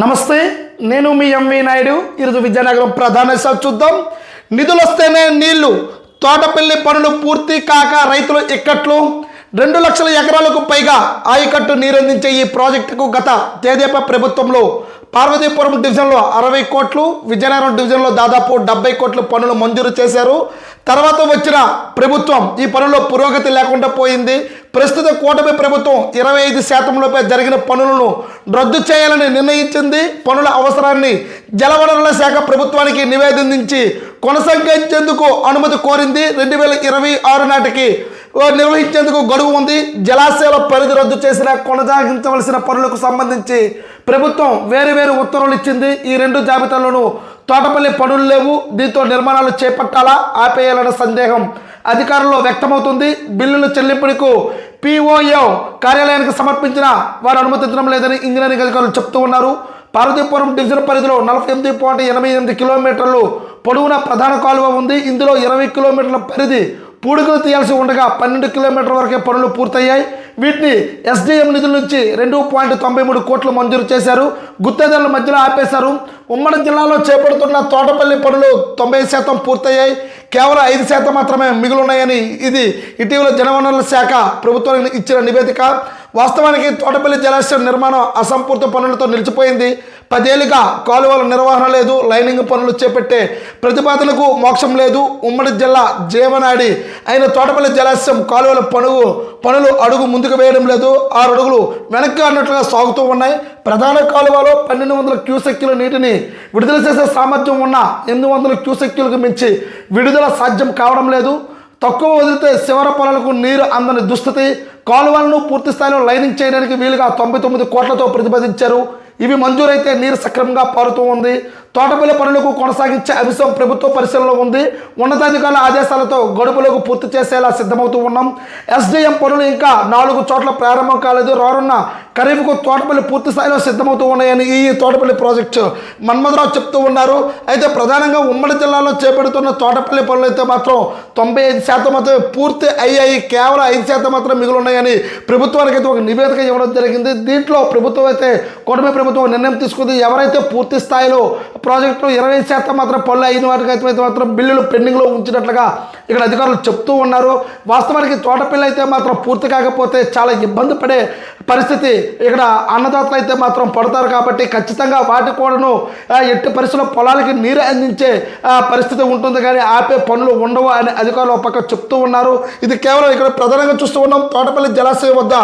నమస్తే నేను మీ ఎంవి నాయుడు. ఈరోజు విజయనగరం ప్రధాన చూద్దాం. నిధులు వస్తేనే నీళ్ళు తోటపల్లి పనులు పూర్తి కాక రైతులు ఇక్కట్లు. రెండు లక్షల ఎకరాలకు పైగా ఆయకట్టు నీరందించే ఈ ప్రాజెక్టుకు గత తేదేప ప్రభుత్వంలో పార్వతీపురం డివిజన్లో అరవై కోట్లు విజయనగరం డివిజన్లో దాదాపు డెబ్బై కోట్లు పనులు మంజూరు చేశారు. తర్వాత వచ్చిన ప్రభుత్వం ఈ పనుల్లో పురోగతి లేకుండా పోయింది. ప్రస్తుత కూటమి ప్రభుత్వం ఇరవై ఐదు శాతంలోపై జరిగిన పనులను రద్దు చేయాలని నిర్ణయించింది. పనుల అవసరాన్ని జలవనరుల శాఖ ప్రభుత్వానికి నివేదించి కొనసాగించేందుకు అనుమతి కోరింది. రెండు వేల ఇరవై ఆరు నాటికి నిర్వహించేందుకు గడువు ఉంది. జలాశయాల పరిధి రద్దు చేసిన కొనసాగించవలసిన పనులకు సంబంధించి ప్రభుత్వం వేరు వేరు ఉత్తర్వులు ఇచ్చింది. ఈ రెండు జాబితాలోనూ తోటపల్లి పనులు లేవు. దీంతో నిర్మాణాలు చేపట్టాలా? ఆపేయాలన్న సందేహం అధికారుల్లో వ్యక్తమవుతుంది. బిల్లుల చెల్లింపులకు పిఓఏ కార్యాలయానికి సమర్పించిన వారు అనుమతించడం లేదని ఇంజనీరింగ్ అధికారులు చెప్తూ ఉన్నారు. పార్వతీపురం డివిజన్ పరిధిలో నలభై ఎనిమిది పాయింట్ ఎనభై ఎనిమిది కిలోమీటర్లు పొడవున ప్రధాన కాలువ ఉంది. ఇందులో ఇరవై కిలోమీటర్ల పరిధి పూడికలు తీయాల్సి ఉండగా పన్నెండు కిలోమీటర్ల వరకే పనులు పూర్తయ్యాయి. వీటిని ఎస్డిఎం నిధుల నుంచి రెండు పాయింట్ తొంభై మూడు కోట్లు మంజూరు చేశారు. గుత్తేదారుల మధ్యలో ఆపేశారు. ఉమ్మడి జిల్లాలో చేపడుతున్న తోటపల్లి పనులు తొంభై శాతం పూర్తయ్యాయి. కేవలం ఐదు శాతం మాత్రమే మిగులున్నాయని ఇది ఇటీవల జనవనరుల శాఖ ప్రభుత్వానికి ఇచ్చిన నివేదిక. వాస్తవానికి తోటపల్లి జలాశయం నిర్మాణం అసంపూర్తి పనులతో నిలిచిపోయింది. పదేళ్ళుగా కాలువల నిర్వహణ లేదు లైనింగ్ పనులు చేపట్టే ప్రతిపాదనకు మోక్షం లేదు. ఉమ్మడి జిల్లా జీవనాడి అయిన తోటపల్లి జలాశయం కాలువల పనులు పనులు అడుగు ముందుకు వేయడం లేదు. ఆరు అడుగులు వెనక్కి అన్నట్లుగా సాగుతూ ఉన్నాయి. ప్రధాన కాలువలో పన్నెండు వందల క్యూసెక్యుల నీటిని విడుదల చేసే సామర్థ్యం ఉన్న ఎనిమిది వందల క్యూసెక్యులకు మించి విడుదల సాధ్యం కావడం లేదు. తక్కువ వదిలితే శివర పొలాలకు నీరు అందని దుస్థితి. కాలువలను పూర్తి స్థాయిలో లైనింగ్ చేయడానికి వీలుగా తొంభై తొమ్మిది కోట్లతో ప్రతిపాదించారు. ఇవి మంజూరైతే నీరు సక్రమంగా పారుతూ ఉంది. తోటపల్లి పనులకు కొనసాగించే అంశం ప్రభుత్వ పరిశీలనలో ఉంది. ఉన్నతాధికారుల ఆదేశాలతో గడుపులకు పూర్తి చేసేలా సిద్ధమవుతూ ఉన్నాం. ఎస్డిఎం పనులు ఇంకా నాలుగు చోట్ల ప్రారంభం కాలేదు. రానున్న ఖరీఫ్కు తోటపల్లి పూర్తి స్థాయిలో సిద్ధమవుతూ ఉన్నాయని ఈ తోటపల్లి ప్రాజెక్టు మన్మధరావు చెప్తూ ఉన్నారు. అయితే ప్రధానంగా ఉమ్మడి జిల్లాలో చేపడుతున్న తోటపల్లి పనులు అయితే మాత్రం తొంభై ఐదు శాతం మాత్రమే పూర్తి అయ్యాయి. కేవలం ఐదు శాతం మాత్రం మిగిలి ఉన్నాయని ప్రభుత్వానికి అయితే ఒక నివేదిక ఇవ్వడం జరిగింది. దీంట్లో ప్రభుత్వం అయితే కూటమి ప్రభుత్వం నిర్ణయం తీసుకుంది. ఎవరైతే పూర్తి స్థాయిలో ప్రాజెక్టులో ఇరవై శాతం మాత్రం పనులు అయిన వాటికి అయితే మాత్రం బిల్లులు పెండింగ్లో ఉంచినట్లుగా ఇక్కడ అధికారులు చెప్తూ ఉన్నారు. వాస్తవానికి తోటపల్లి అయితే మాత్రం పూర్తి కాకపోతే చాలా ఇబ్బంది పడే పరిస్థితి ఇక్కడ అన్నదాతలు అయితే మాత్రం పడతారు కాబట్టి ఖచ్చితంగా వాటి కూడాను ఎట్టి పరిస్థితుల్లో పొలాలకి నీరు అందించే పరిస్థితి ఉంటుంది. కానీ ఆపే పనులు ఉండవు అని అధికారులు ఒక పక్క చెప్తూ ఉన్నారు. ఇది కేవలం ఇక్కడ ప్రధానంగా చూస్తూ ఉన్నాం. తోటపల్లి జలాశయం వద్ద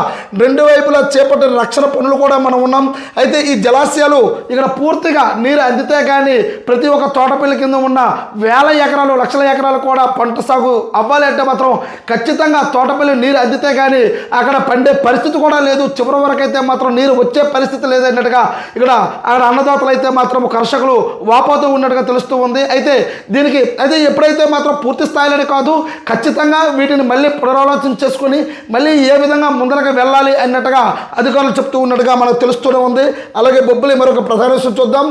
రెండు వైపులా చేపట్టిన రక్షణ పనులు కూడా మనం ఉన్నాం. అయితే ఈ జలాశయాలు ఇక్కడ పూర్తిగా నీరు అందితే కానీ ప్రతి ఒక్క తోటపల్లి కింద ఉన్న వేల ఎకరాలు లక్షల ఎకరాలు కూడా పంట సాగు అవ్వాలి అంటే మాత్రం ఖచ్చితంగా తోటపల్లి నీరు అందితే కానీ అక్కడ పండే పరిస్థితి కూడా లేదు. చివరి వరకు అయితే మాత్రం నీరు వచ్చే పరిస్థితి లేదన్నట్టుగా ఇక్కడ అక్కడ అన్నదాతలు అయితే మాత్రం కర్షకులు వాపోతూ ఉన్నట్టుగా తెలుస్తూ ఉంది. అయితే దీనికి అయితే ఎప్పుడైతే మాత్రం పూర్తి స్థాయిలోనే కాదు ఖచ్చితంగా వీటిని మళ్ళీ పునరాలోచన చేసుకొని మళ్ళీ ఏ విధంగా ముందరగా వెళ్ళాలి అన్నట్టుగా అధికారులు చెప్తూ ఉన్నట్టుగా మనకు తెలుస్తూనే ఉంది. అలాగే బొబ్బులి మరొక ప్రధాన చూద్దాం.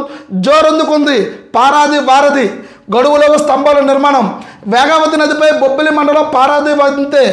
జోరందుకుంది పారాది వారధి గడువులో స్తంభాల నిర్మాణం. వేగావతి నదిపై బొబ్బిలి మండలం పారాది వంతే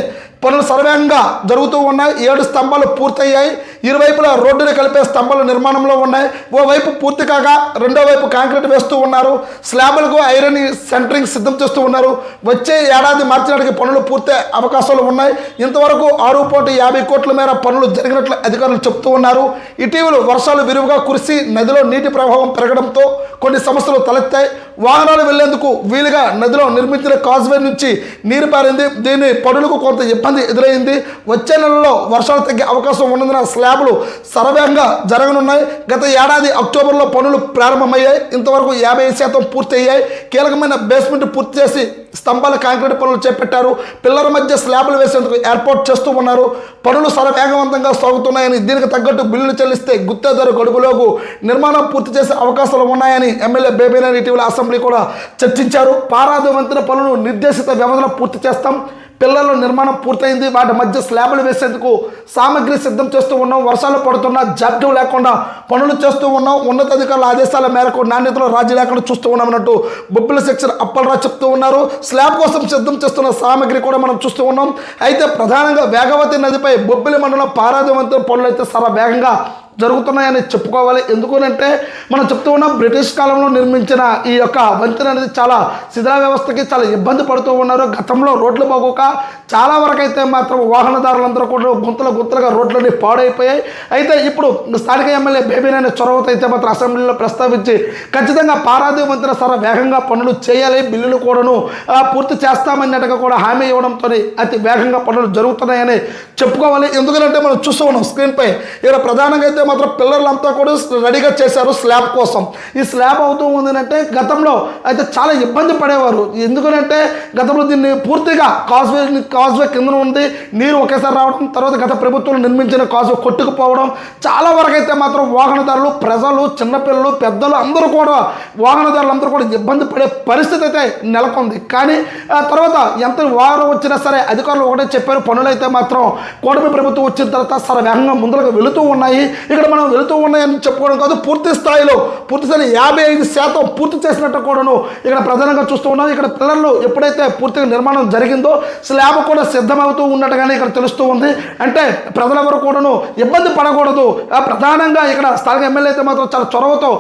పనులు సర్వేంగా జరుగుతూ ఉన్నాయి. ఏడు స్తంభాలు పూర్తయ్యాయి. ఇరువైపులా రోడ్డుని కలిపే స్తంభాలు నిర్మాణంలో ఉన్నాయి. ఓవైపు పూర్తి కాగా రెండో వైపు కాంక్రీట్ వేస్తూ ఉన్నారు. స్లాబులకు ఐరన్ సెంటరింగ్ సిద్ధం చేస్తూ ఉన్నారు. వచ్చే ఏడాది మార్చి నాటికి పనులు పూర్తి అవకాశాలు ఉన్నాయి. ఇంతవరకు ఆరు పాయింట్ యాభై కోట్ల మేర పనులు జరిగినట్లు అధికారులు చెప్తూ ఉన్నారు. ఇటీవల వర్షాలు విరివిగా కురిసి నదిలో నీటి ప్రవాహం పెరగడంతో కొన్ని సమస్యలు తలెత్తాయి. వాహనాలు వెళ్ళేందుకు వీలుగా నదిలో నిర్మించిన కాజ్వే నుంచి నీరు పారింది. దీని పనులకు కొంత ఇబ్బంది ఎదురైంది. వచ్చే నెలలో వర్షాలు తగ్గే అవకాశం ఉన్నందున స్లాబ్లు సరవేగంగా జరగనున్నాయి. గత ఏడాది అక్టోబర్లో పనులు ప్రారంభమయ్యాయి. ఇంతవరకు యాభై శాతం పూర్తి అయ్యాయి కీలకమైన బేస్మెంట్ పూర్తి చేసి స్తంభాల కాంక్రీట్ పనులు చేపట్టారు. పిల్లల మధ్య స్లాబ్లు వేసేందుకు ఏర్పాటు చేస్తూ ఉన్నారు. పనులు సరవేగవంతంగా సాగుతున్నాయని దీనికి తగ్గట్టు బిల్లులు చెల్లిస్తే గుత్తేదారు గడుగులోకు నిర్మాణం పూర్తి చేసే అవకాశాలు ఉన్నాయని ఎమ్మెల్యే బేబీనాని ఇటీవల అసెంబ్లీ కూడా చర్చించారు. పారాది వంతెన పనులు నిర్దేశిత వ్యవధిలో పూర్తి చేస్తాం. పిల్లల నిర్మాణం పూర్తయింది. వాటి మధ్య స్లాబులు వేసేందుకు సామగ్రి సిద్ధం చేస్తూ ఉన్నాం. వర్షాలు పడుతున్నా జాప్యం లేకుండా పనులు చేస్తూ ఉన్నాం. ఉన్నతాధికారుల ఆదేశాల మేరకు నాణ్యతలో రాజీ లేకుండా చూస్తూ ఉన్నామన్నట్టు బొబ్బుల సెక్షన్ అప్పలరావు చెప్తూ ఉన్నారు. స్లాబ్ కోసం సిద్ధం చేస్తున్న సామగ్రి కూడా మనం చూస్తూ ఉన్నాం. అయితే ప్రధానంగా వేగవతి నదిపై బొబ్బిలి మండలం పారాదవంతుల పనులు అయితే చాలా వేగంగా జరుగుతున్నాయని చెప్పుకోవాలి. ఎందుకనంటే మనం చెప్తూ ఉన్నాం బ్రిటిష్ కాలంలో నిర్మించిన ఈ యొక్క వంతెన అనేది చాలా శిథిల వ్యవస్థకి చాలా ఇబ్బంది పడుతూ ఉన్నారు. గతంలో రోడ్లు బాగోక చాలా వరకు అయితే మాత్రం వాహనదారులందరూ కూడా గుంతలు గుంతలుగా రోడ్లన్నీ పాడైపోయాయి. అయితే ఇప్పుడు స్థానిక ఎమ్మెల్యే బేబీనైన చొరవతో అయితే మాత్రం అసెంబ్లీలో ప్రస్తావించి ఖచ్చితంగా పారాది వంతెన సర వేగంగా పనులు చేయాలి. బిల్లులు కూడాను పూర్తి చేస్తామన్నట్టుగా కూడా హామీ ఇవ్వడంతో అతి వేగంగా పనులు జరుగుతున్నాయని చెప్పుకోవాలి. ఎందుకంటే మనం చూస్తూ ఉన్నాం స్క్రీన్పై ఇక్కడ ప్రధానంగా అయితే మాత్రం పిల్లర్లంతా కూడా రెడీగా చేశారు స్లాబ్ కోసం. ఈ స్లాబ్ అవుతూ ఉందంటే గతంలో అయితే చాలా ఇబ్బంది పడేవారు. ఎందుకంటే గతంలో దీన్ని పూర్తిగా కాజ్వే కాజ్వే కింద ఉంది. నీరు ఒకేసారి రావడం తర్వాత గత ప్రభుత్వం నిర్మించిన కాజ్వే కొట్టుకుపోవడం. చాలా వరకు అయితే మాత్రం వాహనదారులు ప్రజలు చిన్నపిల్లలు పెద్దలు అందరూ కూడా వాహనదారులు అందరూ కూడా ఇబ్బంది పడే పరిస్థితి అయితే నెలకొంది. కానీ ఆ తర్వాత ఎంత వారం వచ్చినా సరే అధికారులు ఒకటే చెప్పారు పనులు అయితే మాత్రం కూటమి ప్రభుత్వం వచ్చిన తర్వాత సరే వేగంగా ముందులకు వెళుతూ ఉన్నాయి. ఇక్కడ మనం వెళుతూ ఉన్నాయని చెప్పుకోవడం కాదు పూర్తి స్థాయిలో పూర్తి స్థాయిలో యాభై ఐదు శాతం పూర్తి చేసినట్టు కూడాను ఇక్కడ ప్రధానంగా చూస్తూ ఉన్నాం. ఇక్కడ పిల్లలు ఎప్పుడైతే పూర్తిగా నిర్మాణం జరిగిందో స్లాబ్ కూడా సిద్ధమవుతూ ఉన్నట్టుగానే ఇక్కడ తెలుస్తూ ఉంది. అంటే ప్రజలెవరు కూడాను ఇబ్బంది పడకూడదు. ప్రధానంగా ఇక్కడ స్థానిక ఎమ్మెల్యే అయితే మాత్రం చాలా చొరవతో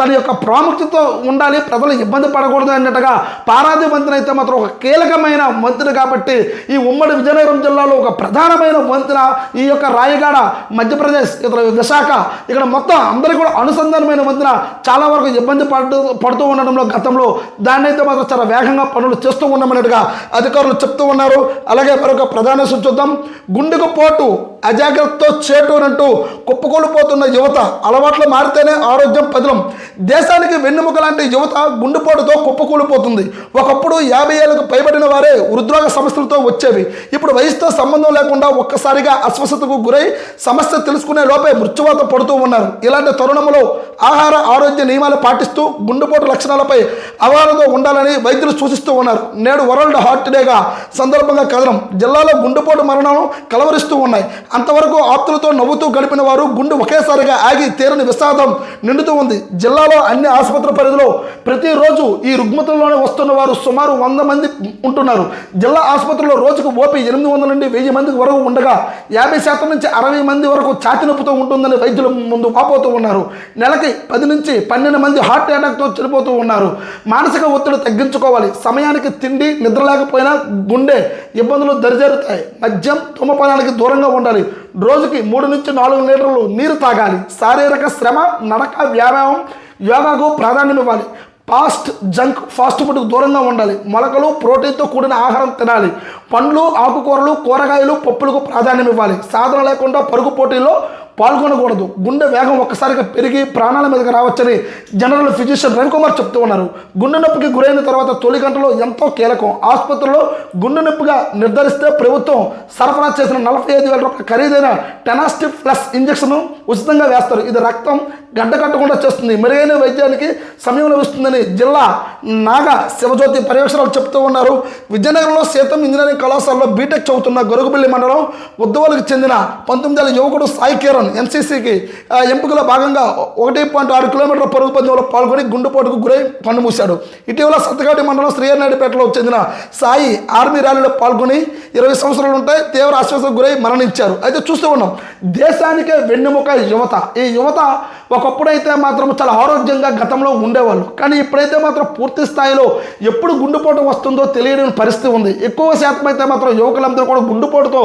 తన యొక్క ప్రాముఖ్యత ఉండాలి. ప్రజలు ఇబ్బంది పడకూడదు అన్నట్టుగా పారాది వంతెన అయితే మాత్రం ఒక కీలకమైన వంతెన కాబట్టి ఈ ఉమ్మడి విజయనగరం జిల్లాలో ఒక ప్రధానమైన వంతెన ఈ యొక్క రాయగాడ మధ్యప్రదేశ్ ఇతర విశాఖ. ఇక్కడ మొత్తం అందరికీ కూడా అనుసంధానమైన మధ్యన చాలా వరకు ఇబ్బంది పడుతూ పడుతూ ఉండడంలో గతంలో దాన్నైతే మాత్రం చాలా వేగంగా పనులు చేస్తూ ఉన్నామన్నట్టుగా అధికారులు చెప్తూ ఉన్నారు. అలాగే మరొక ప్రధాన సూచిద్దాం గుండెకు పోటు. అజాగ్రత్తతో చేటూనంటూ కుప్పకూలిపోతున్న యువత అలవాట్లు మారితేనే ఆరోగ్యం పదిలం. దేశానికి వెన్నుముక లాంటి యువత గుండెపోటుతో కుప్పకూలిపోతుంది. ఒకప్పుడు యాభై ఏళ్ళకు పైబడిన వారే హృద్రోగ సమస్యలతో వచ్చేవి. ఇప్పుడు వయసుతో సంబంధం లేకుండా ఒక్కసారిగా అస్వస్థతకు గురై సమస్య తెలుసుకునే లోపే మృత్యువాత పడుతూ ఉన్నారు. ఇలాంటి తరుణంలో ఆహార ఆరోగ్య నియమాలు పాటిస్తూ గుండెపోటు లక్షణాలపై అవగాహనతో ఉండాలని వైద్యులు సూచిస్తూ ఉన్నారు. నేడు వరల్డ్ హార్ట్ డేగా సందర్భంగా కథనం. జిల్లాలో గుండెపోటు మరణాలు కలవరిస్తూ ఉన్నాయి. అంతవరకు ఆప్తులతో నవ్వుతూ గడిపిన వారు గుండె ఒకేసారిగా ఆగి తీరని విషాదం నిండుతూ ఉంది. జిల్లాలో అన్ని ఆసుపత్రి పరిధిలో ప్రతిరోజు ఈ రుగ్మతల్లోనే వస్తున్న వారు సుమారు వంద మంది ఉంటున్నారు. జిల్లా ఆసుపత్రిలో రోజుకు ఓపీ ఎనిమిది వందల నుండి వెయ్యి మంది వరకు ఉండగా యాభై శాతం నుంచి అరవై మంది వరకు ఛాతి నొప్పితో ఉంటుందని వైద్యులు ముందు వాపోతూ ఉన్నారు. నెలకి పది నుంచి పన్నెండు మంది హార్ట్ అటాక్తో చనిపోతూ ఉన్నారు. మానసిక ఒత్తిడి తగ్గించుకోవాలి. సమయానికి తిండి నిద్ర లేకపోయినా గుండె ఇబ్బందులు దరిజేరుతాయి మద్యం ధూమపానానికి దూరంగా ఉండాలి. రోజుకి మూడు నుంచి నాలుగు లీటర్లు నీరు తాగాలి. శారీరక శ్రమ నడక వ్యాయామం యోగాకు ప్రాధాన్యం ఇవ్వాలి. ఫాస్ట్ జంక్ ఫాస్ట్ ఫుడ్కు దూరంగా ఉండాలి. మొలకలు ప్రోటీన్తో కూడిన ఆహారం తినాలి. పండ్లు ఆకుకూరలు కూరగాయలు పప్పులకు ప్రాధాన్యం ఇవ్వాలి. సాధన లేకుండా పరుగు పోటీలో పాల్గొనకూడదు. గుండె వేగం ఒక్కసారిగా పెరిగి ప్రాణాల మీదకి రావచ్చని జనరల్ ఫిజిషియన్ రవికుమార్ చెప్తూ ఉన్నారు. గుండె నొప్పికి గురైన తర్వాత తొలి గంటలో ఎంతో కీలకం. ఆసుపత్రిలో గుండె నొప్పిగా నిర్ధారిస్తే ప్రభుత్వం సరఫరా చేసిన నలభై ఐదు వేల రూపాయల ఖరీదైన టెనాస్టిప్ ప్లస్ ఇంజెక్షన్ ఉచితంగా వేస్తారు. ఇది రక్తం గడ్డ కట్టకుండా చేస్తుంది. మెరుగైన వైద్యానికి సమయం లభిస్తుందని జిల్లా నాగ శివజ్యోతి పర్యవేక్షణలు చెప్తూ ఉన్నారు. విజయనగరంలో సీతం ఇంజనీరింగ్ కళాశాలలో బీటెక్ చదువుతున్న గొరుగుబిల్లి మండలం ఉద్దవాలకు చెందిన పంతొమ్మిదేళ్ళ యువకుడు సాయి కిరణ్ ఎన్సీసీకి ఎంపికలో భాగంగా ఒకటి పాయింట్ ఆరు కిలోమీటర్ల పరుగు పందెంలో పాల్గొని గుండెపోటుకు గురై కన్నుమూశాడు ఇటీవల సత్తగాటి మండలం శ్రీయనాయుడుపేటలో చెందిన సాయి ఆర్మీ ర్యాలీలో పాల్గొని ఇరవై సంవత్సరాలు ఉంటాయి తీవ్ర ఆశ్వాసకు గురై మరణించారు. అయితే చూస్తూ ఉన్నాం దేశానికే వెన్నెముక యువత. ఈ యువత ఒకప్పుడైతే మాత్రం చాలా ఆరోగ్యంగా గతంలో ఉండేవాళ్ళు. కానీ ఇప్పుడైతే మాత్రం పూర్తి స్థాయిలో ఎప్పుడు గుండెపోటు వస్తుందో తెలియని పరిస్థితి ఉంది. ఎక్కువ శాతం అయితే మాత్రం యువకులందరూ కూడా గుండెపోటుతో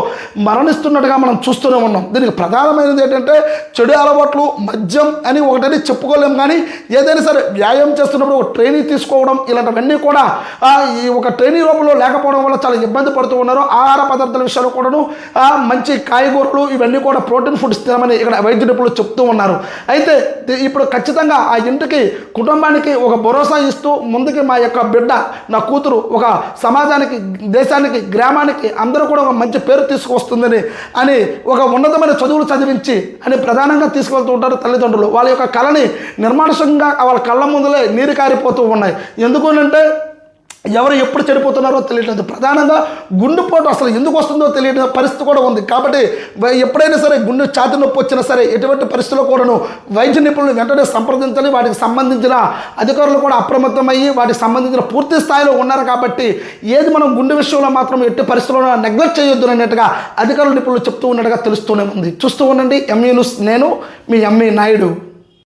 మరణిస్తున్నట్టుగా మనం చూస్తూనే ఉన్నాం. దీనికి ప్రధానమైనది ఏంటంటే చెడు అలవాట్లు మద్యం అని ఒకటని చెప్పుకోలేం కానీ ఏదైనా సరే వ్యాయామం చేస్తున్నప్పుడు ఒక ట్రైనింగ్ తీసుకోవడం ఇలాంటివన్నీ కూడా ఈ ఒక ట్రైనింగ్ రూపంలో లేకపోవడం వల్ల చాలా ఇబ్బంది పడుతూ ఉన్నారు. ఆహార పదార్థాల విషయాలు కూడాను మంచి కాయగూరలు ఇవన్నీ కూడా ప్రోటీన్ ఫుడ్స్ తినమని ఇక్కడ వైద్య నిపుణులు చెప్తూ ఉన్నారు. అయితే అయితే ఇప్పుడు ఖచ్చితంగా ఆ ఇంటికి కుటుంబానికి ఒక భరోసా ఇస్తూ ముందుకి మా యొక్క బిడ్డ నా కూతురు ఒక సమాజానికి దేశానికి గ్రామానికి అందరూ కూడా ఒక మంచి పేరు తీసుకొస్తుందని అని ఒక ఉన్నతమైన చదువులు చదివించి అని ప్రధానంగా తీసుకువెళ్తూ ఉంటారు తల్లిదండ్రులు. వాళ్ళ యొక్క కళని నిర్మానుషంగా వాళ్ళ కళ్ళ ముందులే నీరు కారిపోతూ ఉన్నాయి. ఎందుకు అంటే ఎవరు ఎప్పుడు చనిపోతున్నారో తెలియట్లేదు. ప్రధానంగా గుండెపోటు అసలు ఎందుకు వస్తుందో తెలియని పరిస్థితి కూడా ఉంది. కాబట్టి ఎప్పుడైనా సరే గుండె ఛాతి నొప్పి వచ్చినా సరే ఎటువంటి పరిస్థితుల్లో కూడాను వైద్య నిపుణులు వెంటనే సంప్రదించాలి. వాటికి సంబంధించిన అధికారులు కూడా అప్రమత్తమయ్యి వాటికి సంబంధించిన పూర్తి స్థాయిలో ఉన్నారు కాబట్టి ఏది మనం గుండె విషయంలో మాత్రం ఎట్టి పరిస్థితుల్లో నెగ్లెక్ట్ చేయొద్దు అన్నట్టుగా అధికారులు నిపుణులు చెప్తూ ఉన్నట్టుగా తెలుస్తూనే ఉంది. చూస్తూ ఉండండి. ఎంఈ న్యూస్ నేను మీ ఎంఈ నాయుడు.